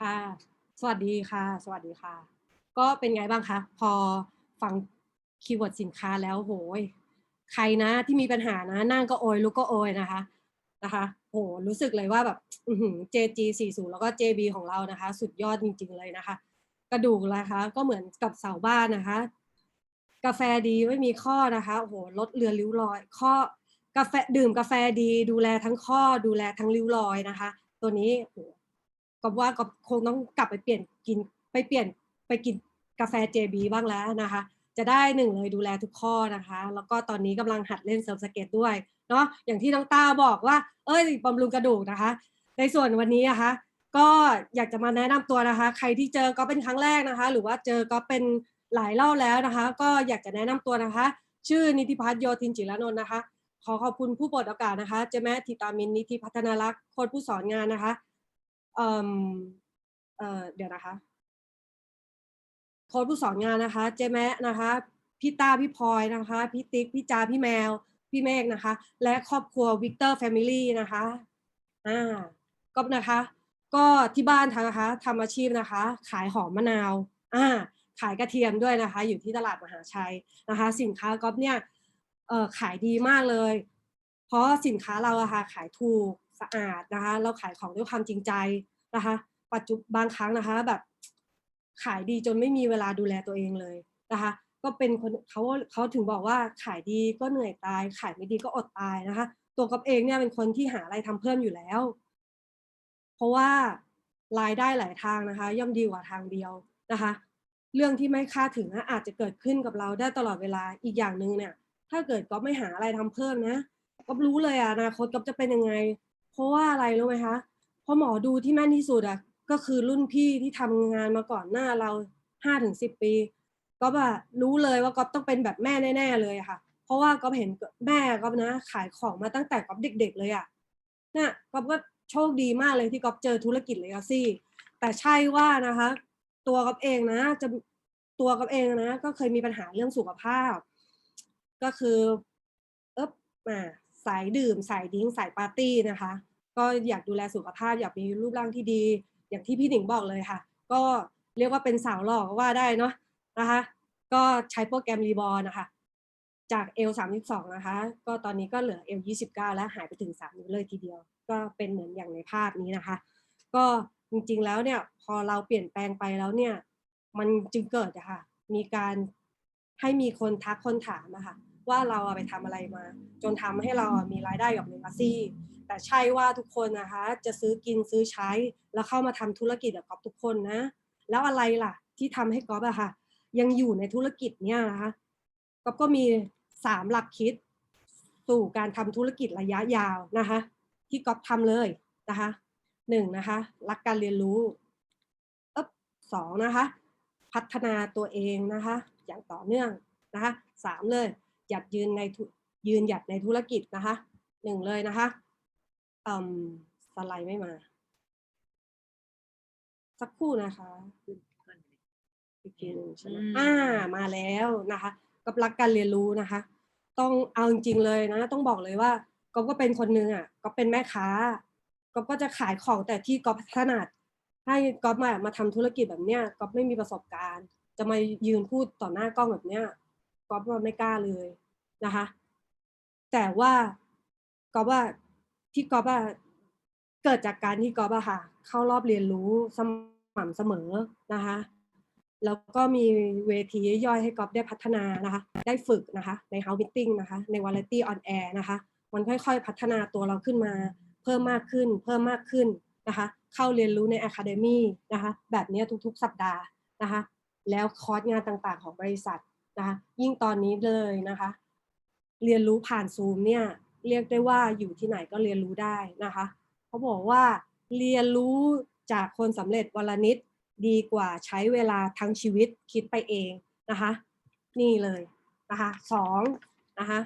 ค่ะ สวัสดีค่ะ สวัสดีค่ะ ก็เป็นไงบ้างคะ พอฟังคีย์เวิร์ดสินค้าแล้วโหย ใครนะที่มีปัญหานะ นั่งก็โอยลุกก็โอยนะคะ นะคะ โห รู้สึกเลยว่าแบบอื JG 40แล้วก็ JB ของเรานะคะ สุดยอดจริง ๆ เลยนะคะ กระดูกนะคะ ก็เหมือนกับเสาบ้านนะคะ กาแฟดีไม่มีข้อนะคะโอ้โหลดเลือนริ้วรอย ข้อกาแฟดื่มกาแฟดี ดูแลทั้งข้อ ดูแลทั้งริ้วรอยนะคะ ตัวนี้โห ก็ว่าก็คงต้องกลับไปเปลี่ยนกินไปเปลี่ยนไปกินกาแฟ JB บ้างแล้วนะคะ จะได้หนึ่งเลยดูแลทุกข้อนะคะ แล้วก็ตอนนี้กำลังหัดเล่นเซิร์ฟสเก็ตด้วยเนาะอย่างที่น้องตาบอกว่า เอ้ยบำรุงกระดูกนะคะ ในส่วนวันนี้นะคะก็อยากจะมาแนะนำตัวนะคะ ใครที่เจอก็เป็นครั้งแรกนะคะ หรือว่าเจอก็เป็นหลายเล่าแล้วนะคะ ก็อยากจะแนะนำตัวนะคะ ชื่อนิติพัฒน์โยธินจิรนนท์นะคะ ขอขอบคุณผู้ปิดโอกาสนะคะ เจแม่ทิตามินนิติพัฒนารักษ์โค้ชผู้สอนงานนะคะ เเเดี๋ยวนะคะโค้ชผู้สอนงานนะคะ เจแมะนะคะพี่ต้าพี่พลอยนะคะพี่ติ๊กพี่จาพี่แมว พี่เมฆนะคะ และครอบครัววิกเตอร์แฟมิลี่นะคะอ่าก็นะคะ ก็ที่บ้านทางนะคะทำอาชีพนะคะ ขายหอมมะนาวอ่าขายกระเทียมด้วยนะคะ อยู่ที่ตลาดมหาชัยนะคะ สินค้าก๊อฟเนี่ยเอ่อขายดีมากเลย เพราะสินค้าเราอะค่ะขายถูก สะอาดนะคะเราขายของด้วยความจริงใจนะคะ ปัจจุบางครั้งนะคะแบบ ขายดีจนไม่มีเวลาดูแลตัวเองเลยนะคะ ก็เป็นคนเขาเขาถึงบอกว่าขายดีก็เหนื่อยตาย ขายไม่ดีก็อดตายนะคะ ตัวก๊อฟเองเนี่ยเป็นคนที่หาอะไรทำเพิ่มอยู่แล้ว เพราะว่ารายได้หลายทางนะคะ ย่อมดีกว่าทางเดียวนะคะ เรื่องที่ไม่คาดถึงนะอาจจะเกิดขึ้นกับเราได้ตลอดเวลาอีกอย่างหนึ่งเนี่ย ถ้าเกิดก๊อฟไม่หาอะไรทำเพิ่มนะก๊อฟรู้เลยอะอนาคตก๊อฟจะเป็นยังไง ราะว่าอะไรรู้ไหมคะ เพราะหมอดูที่แม่นที่สุดอะก็คือรุ่นพี่ที่ทำงานมาก่อนหน้าเราห้าถึงสิบปีก๊อฟอะรู้เลยว่าก๊อฟต้องเป็นแบบแม่แน่ๆเลยค่ะ เพราะว่าก๊อฟเห็นแม่ก๊อฟนะ ขายของมาตั้งแต่ก๊อฟเด็ก ๆ เลยอะน่ะก๊อฟก็โชคดีมากเลยที่ก๊อฟเจอธุรกิจเลยอะซี่ แต่ใช่ว่านะคะ ตัวก๊อฟเองนะ จะตัวก๊อฟเองนะ ก็เคยมีปัญหาเรื่องสุขภาพ ก็คือเอ๊บอ่า สายดื่ม สายดิ้งสายปาร์ตี้นะคะ ก็อยากดูแลสุขภาพอยากมีรูปร่างที่ดี อย่างที่พี่หนิงบอกเลยค่ะ ก็เรียกว่าเป็นสาวหล่อก็ว่าได้เนาะนะคะ ก็ใช้โปรแกรมรีบอร์นะคะ จากเอล32นะคะ ก็ตอนนี้ก็เหลือเอล29แล้วหายไปถึง3นิ้วเลยทีเดียว ก็เป็นเหมือนอย่างในภาพนี้นะคะ ก็จริงๆแล้วเนี่ยพอเราเปลี่ยนแปลงไปแล้วเนี่ย มันจึงเกิดอะค่ะ มีการให้มีคนทักคนถามอะค่ะ ว่าเราไปทำอะไรมา จนทำให้เรามีรายได้กับเลกาซี่แต่ใช่ว่าทุกคนนะคะจะซื้อกินซื้อใช้แล้วเข้ามาทำธุรกิจกับก๊อฟทุกคนนะ แล้วอะไรล่ะ ที่ทำให้ก๊อฟอะค่ะ ยังอยู่ในธุรกิจเนี่ยนะคะก๊อฟก็มีสามหลักคิด สู่การทำธุรกิจระยะยาวนะคะ ที่ก๊อฟทำเลยนะคะหนึ่งนะคะรักการเรียนรู้เอ๊บสองนะคะ พัฒนาตัวเองนะคะ อย่างต่อเนื่องนะคะสามเลย หยัดยืนในธุยืนหยัดในธุรกิจนะคะหนึ่งเลยนะคะอืมสไลด์ไม่มา สักครู่นะคะอีกทีหนึ่งใช่ไหมอืมอ่ามาแล้วนะคะกับรักการเรียนรู้นะคะ ต้องเอาจริงๆเลยนะ ต้องบอกเลยว่าก๊อฟก็เป็นคนนึงอะก็เป็นแม่ค้าก๊อฟก็จะขายของแต่ที่ก๊อฟถนัดให้ก๊อฟมามาทำธุรกิจแบบเนี้ยก๊อฟไม่มีประสบการณ์ จะมายืนพูดต่อหน้ากล้องแบบเนี้ย ก๊อฟว่าไม่กล้าเลยนะคะ แต่ว่าก๊อฟว่าที่ก๊อฟอะเกิดจากการที่ก๊อฟอะค่ะ เข้ารอบเรียนรู้สม่ำเสมอนะคะ แล้วก็มีเวทีย่อยให้ก๊อฟได้พัฒนานะคะ ได้ฝึกนะคะ ใน House Meeting นะคะ ใน Variety on Air นะคะ มันค่อยๆ พัฒนาตัวเราขึ้นมา เพิ่มมากขึ้น เพิ่มมากขึ้นนะคะ เข้าเรียนรู้ใน Academy นะคะ แบบนี้ทุกๆ สัปดาห์นะคะ แล้วคอร์สงานต่างๆ ของบริษัท นะคะยิ่งตอนนี้เลยนะคะ เรียนรู้ผ่านซูมเนี่ยเรียกได้ว่าอยู่ที่ไหนก็เรียนรู้ได้นะคะเขาบอกว่าเรียนรู้จากคนสำเร็จวันละนิดดีกว่าใช้เวลาทั้งชีวิตคิดไปเองนะคะ นี่เลยนะคะสองนะคะ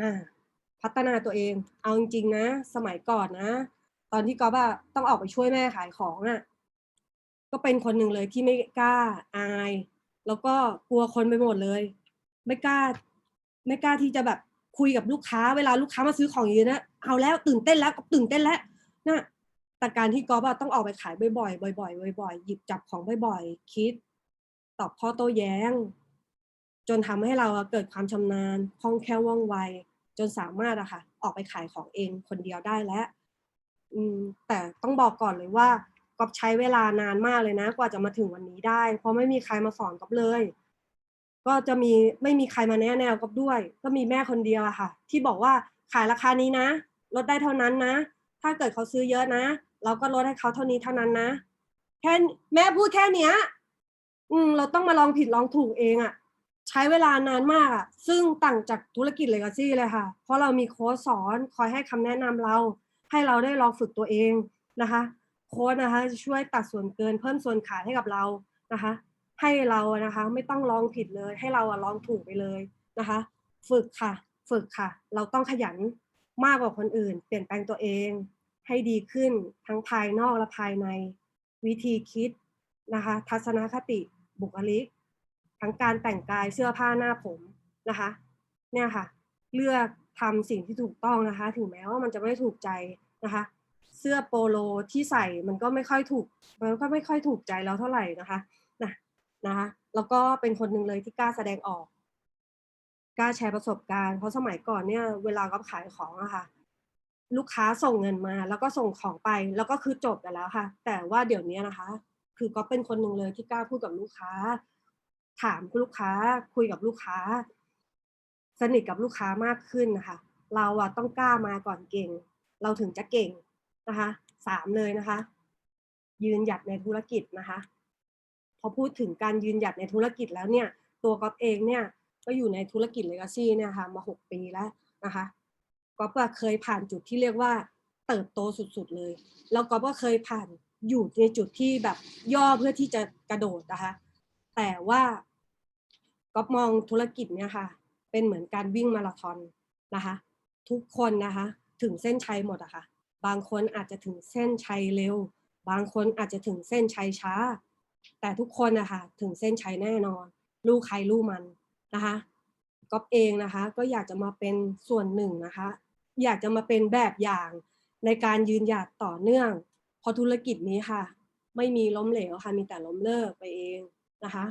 อ่าพัฒนาตัวเอง เอาจริงๆนะ สมัยก่อนนะ ตอนที่ก๊อฟอะต้องออกไปช่วยแม่ขายของอะก็เป็นคนหนึ่งเลยที่ไม่กล้าอาย แล้วก็กลัวคนไปหมดเลย ไม่กล้า ไม่กล้าที่จะแบบคุยกับลูกค้าเวลาลูกค้ามาซื้อของเยอะนะเอาแล้วตื่นเต้นแล้วก็ตื่นเต้นแล้วนะแต่การที่กอฟอะต้องออกไปขายบ่อยๆบ่อยๆบ่อยๆหยิบจับของบ่อยๆคิด ตอบข้อโต้แย้ง จนทำให้เราเกิดความชำนาญคล่องแคล่วว่องไว จนสามารถอะค่ะ ออกไปขายของเองคนเดียวได้แล้วแต่ต้องบอกก่อนเลยว่า ก๊อฟใช้เวลานานมากเลยนะ กว่าจะมาถึงวันนี้ได้ เพราะไม่มีใครมาสอนก๊อฟเลย ก็จะมีไม่มีใครมาแนะแนวก๊อฟด้วย ก็มีแม่คนเดียวอะค่ะ ที่บอกว่าขายราคานี้นะ ลดได้เท่านั้นนะ ถ้าเกิดเขาซื้อเยอะนะ เราก็ลดให้เขาเท่านี้เท่านั้นนะ แค่แม่พูดแค่เนี้ย อืม เราต้องมาลองผิดลองถูกเองอะใช้เวลานานมากอะซึ่งต่างจากธุรกิจเลกาซี่เลยค่ะ เพราะเรามีโค้ชสอนคอยให้คำแนะนำเรา ให้เราได้ลองฝึกตัวเองนะคะ ค้ชนะคะจะช่วยตัดส่วนเกินเพิ่มส่วนขายให้กับเรานะคะ ให้เรานะคะไม่ต้องลองผิดเลยให้เราอะลองถูกไปเลยนะคะ ฝึกค่ะ ฝึกค่ะ เราต้องขยันมากกว่าคนอื่น เปลี่ยนแปลงตัวเอง ให้ดีขึ้นทั้งภายนอกและภายใน วิธีคิดนะคะ ทัศนคติบุคลิก ทั้งการแต่งกายเสื้อผ้าหน้าผมนะคะ เนี่ยค่ะ เลือกทำสิ่งที่ถูกต้องนะคะ ถึงแม้ว่ามันจะไม่ถูกใจนะคะ สื้อโปโลที่ใส่มันก็ไม่ค่อยถูกมันก็ไม่ค่อยถูกใจเราเท่าไหร่นะคะนะนะคะแล้วก็เป็นคนหนึ่งเลยที่กล้าแสดงออกกล้าแชร์ประสบการณ์เพราะสมัยก่อนเนี่ยเวลาก็ขายของอะค่ะ ลูกค้าส่งเงินมา แล้วก็ส่งของไปแล้วก็คือจบกันแล้วค่ะ แต่ว่าเดี๋ยวนี้นะคะ คือก็เป็นคนหนึ่งเลยที่กล้าพูดกับลูกค้า ถามลูกค้า คุยกับลูกค้า สนิทกับลูกค้ามากขึ้นนะคะ เราอะต้องกล้ามาก่อนเก่ง เราถึงจะเก่ง นะคะสามเลยนะคะ ยืนหยัดในธุรกิจนะคะ พอพูดถึงการยืนหยัดในธุรกิจแล้วเนี่ย ตัวก๊อฟเองเนี่ยก็อยู่ในธุรกิจเลกาซี่เนี่ยค่ะมาหกปีแล้วนะคะก๊อฟก็เคยผ่านจุดที่เรียกว่าเติบโตสุดๆเลย แล้วก๊อฟก็เคยผ่านอยู่ในจุดที่แบบย่อเพื่อที่จะกระโดดนะคะ แต่ว่าก๊อฟมองธุรกิจเนี่ยค่ะ เป็นเหมือนการวิ่งมาราธอนนะคะ ทุกคนนะคะ ถึงเส้นชัยหมดอะค่ะ บางคนอาจจะถึงเส้นชัยเร็ว บางคนอาจจะถึงเส้นชัยช้า แต่ทุกคนนะคะถึงเส้นชัยแน่นอน ลูกใครลูกมันนะคะก๊อฟเองนะคะ ก็อยากจะมาเป็นส่วนหนึ่งนะคะ อยากจะมาเป็นแบบอย่างในการยืนหยัดต่อเนื่องเพราะธุรกิจนี้ค่ะ ไม่มีล้มเหลวค่ะมีแต่ล้มเลิกไปเองนะคะ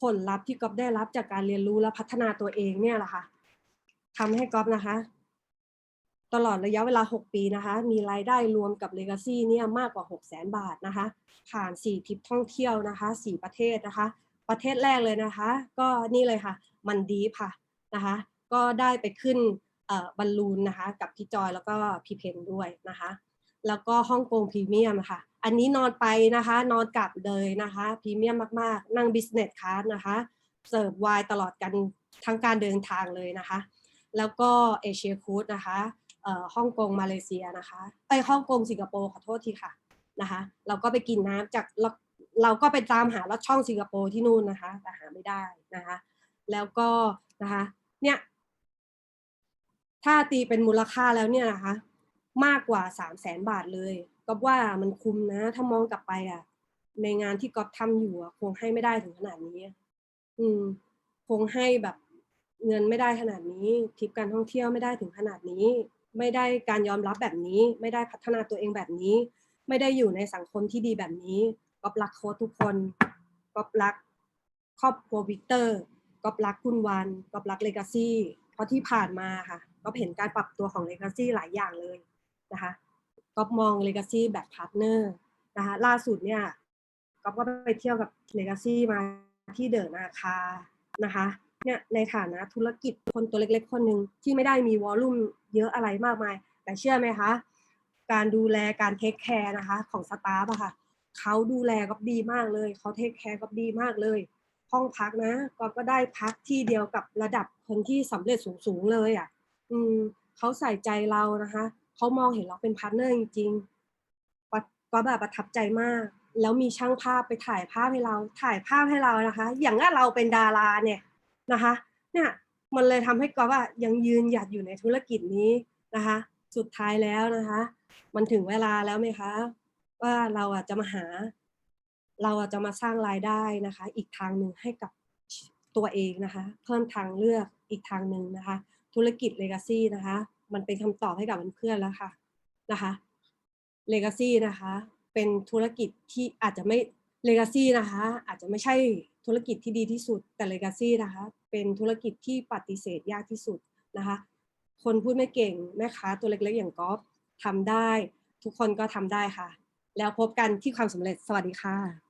ผลลัพธ์ที่ก๊อฟได้รับจากการเรียนรู้และพัฒนาตัวเองเนี่ยแหละค่ะทำให้ก๊อฟนะคะ ตลอดระยะเวลา 6 ปีนะคะ มีรายได้รวมกับ Legacy เนี่ยมากกว่า 6 0 0 0 0 0 บาทนะคะ ผ่าน 4ทริปท่องเที่ยวนะคะ 4 ประเทศนะคะ ประเทศแรกเลยนะคะ ก็นี่เลยค่ะ มันดีค่ะนะคะ ก็ได้ไปขึ้นบอลลูนนะคะ กับพี่จอยแล้วก็พี่เพนด้วยนะคะ แล้วก็ฮ่องกงพรีเมียมค่ะ อันนี้นอนไปนะคะ นอนกลับเลยนะคะพรีเมียมมากๆ นั่งบิสเนสคลาสนะคะเสิร์ฟไวน์ตลอดกันทั้งการเดินทางเลยนะคะ แล้วก็เอเชียคูดนะคะ ฮ่องกงมาเลเซียนะคะไปฮ่องกงสิงคโปร์ขอโทษทีค่ะนะคะ เราก็ไปกินน้ำจากเราเราก็ไปตามหาลอดช่องสิงคโปร์ที่นู่นนะคะ แต่หาไม่ได้นะคะ แล้วก็นะคะเนี่ยถ้าตีเป็นมูลค่าแล้วเนี่ยนะคะ มากกว่าสามแสนบาทเลย ก็ว่ามันคุ้มนะ ถ้ามองกลับไปอะ ในงานที่ก๊อฟทำอยู่อะคงให้ไม่ได้ถึงขนาดนี้ อืม คงให้แบบเงินไม่ได้ขนาดนี้ทริปการท่องเที่ยวไม่ได้ถึงขนาดนี้ ไม่ได้การยอมรับแบบนี้ ไม่ได้พัฒนาตัวเองแบบนี้ ไม่ได้อยู่ในสังคมที่ดีแบบนี้ก๊อฟรักโค้ชทุกคนก๊อฟรักครอบครัววิกเตอร์ก๊อฟรักคุณวันก๊อฟรักเลกาซี่เพราะที่ผ่านมาค่ะก็เห็นการปรับตัวของเลกาซี่หลายอย่างเลยนะคะก๊อฟมองเลกาซี่แบบพาร์ทเนอร์นะคะล่าสุดเนี่ยก๊อฟก็ไปเที่ยวกับเลกาซี่มาที่เดินาคานะคะ เนี่ยในฐานะธุรกิจคนตัวเล็กๆ คนหนึ่งที่ไม่ได้มีวอลลุ่มเยอะอะไรมากมาย แต่เชื่อไหมคะ การดูแลการเทคแคร์นะคะ ของสตาฟอะค่ะเขาดูแลก็ดีมากเลยเขาเทคแคร์ก็ดีมากเลย ห้องพักนะก็ก็ได้พักที่เดียวกับระดับคนที่สำเร็จสูงๆเลยอะ่ะ อืมเขาใส่ใจเรานะคะเขามองเห็นเราเป็นพาร์ทเนอร์จริงๆก็แบบประทับใจมาก แล้วมีช่างภาพไปถ่ายภาพให้เราถ่ายภาพให้เรานะคะ อย่างว่าเราเป็นดาราเนี่ย นะคะเนี่ยมันเลยทำให้กอว่ายังยืนหยัดอยู่ในธุรกิจนี้นะคะ สุดท้ายแล้วนะคะ มันถึงเวลาแล้วไหมคะ ว่าเราอาจจะมาหา เราอาจจะมาสร้างรายได้นะคะ อีกทางหนึ่งให้กับตัวเองนะคะ เพิ่มทางเลือกอีกทางหนึ่งนะคะ ธุรกิจเลกาซี่นะคะ มันเป็นคำตอบให้กับเพื่อนๆแล้วค่ะนะคะ Legacy นะคะ เป็นธุรกิจที่อาจจะไม่ Legacy นะคะ อาจจะไม่ใช่ ธุรกิจที่ดีที่สุดแต่ Legacy นะคะเป็นธุรกิจที่ปฏิเสธยากที่สุดนะคะคนพูดไม่เก่งแม่ค้าตัวเล็กๆอย่างกอล์ฟทำได้ ทุกคนก็ทำได้ค่ะ แล้วพบกันที่ความสำเร็จสวัสดีค่ะ